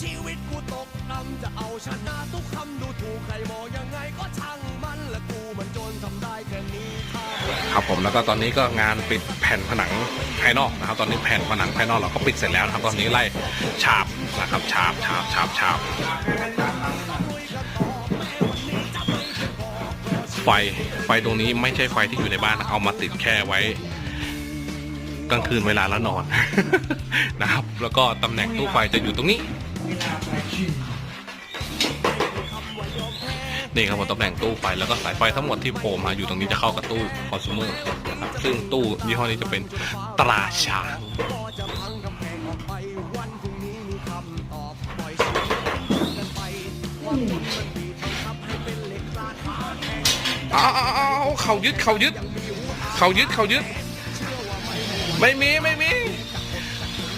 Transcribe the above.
จะเอาชนะทุกคำดูถูกใครมองยังไงก็ช่างมันและกูมันจนทำได้แค่นี้ครับผมแล้วก็ตอนนี้ก็งานปิดแผ่นผนังภายนอกนะครับ ตอนนี้แผ่นผนังภายนอกเราก็ปิดเสร็จแล้วนะครับ ตอนนี้ไล่ฉาบนะครับฉาบฉาบฉาบฉาบไฟไฟตรงนี้ไม่ใช่ไฟที่อยู่ในบ้านเอามาติดแค่ไว้กลางคืนเวลาแล้วนอนนะครับ แล้วก็ตำแหน่งตู้ไฟจะอยู่ตรงนี้ นี่ครับผมตำแหน่งตู้ไฟแล้วก็สายไฟทั้งหมดที่โผล่มาอยู่ตรงนี้จะเข้ากับตู้คอน sumer นะครับซึ่งตู้ยี่ห้อนี้จะเป็นตราช้างก็จะพังกำแพงออกไปวันพรุ่งนี้มีคำตอบปล่อยเสียงกันไปว่าเอาเขายึดเขายึด เขายึดเขายึด ไม่มีไม่มี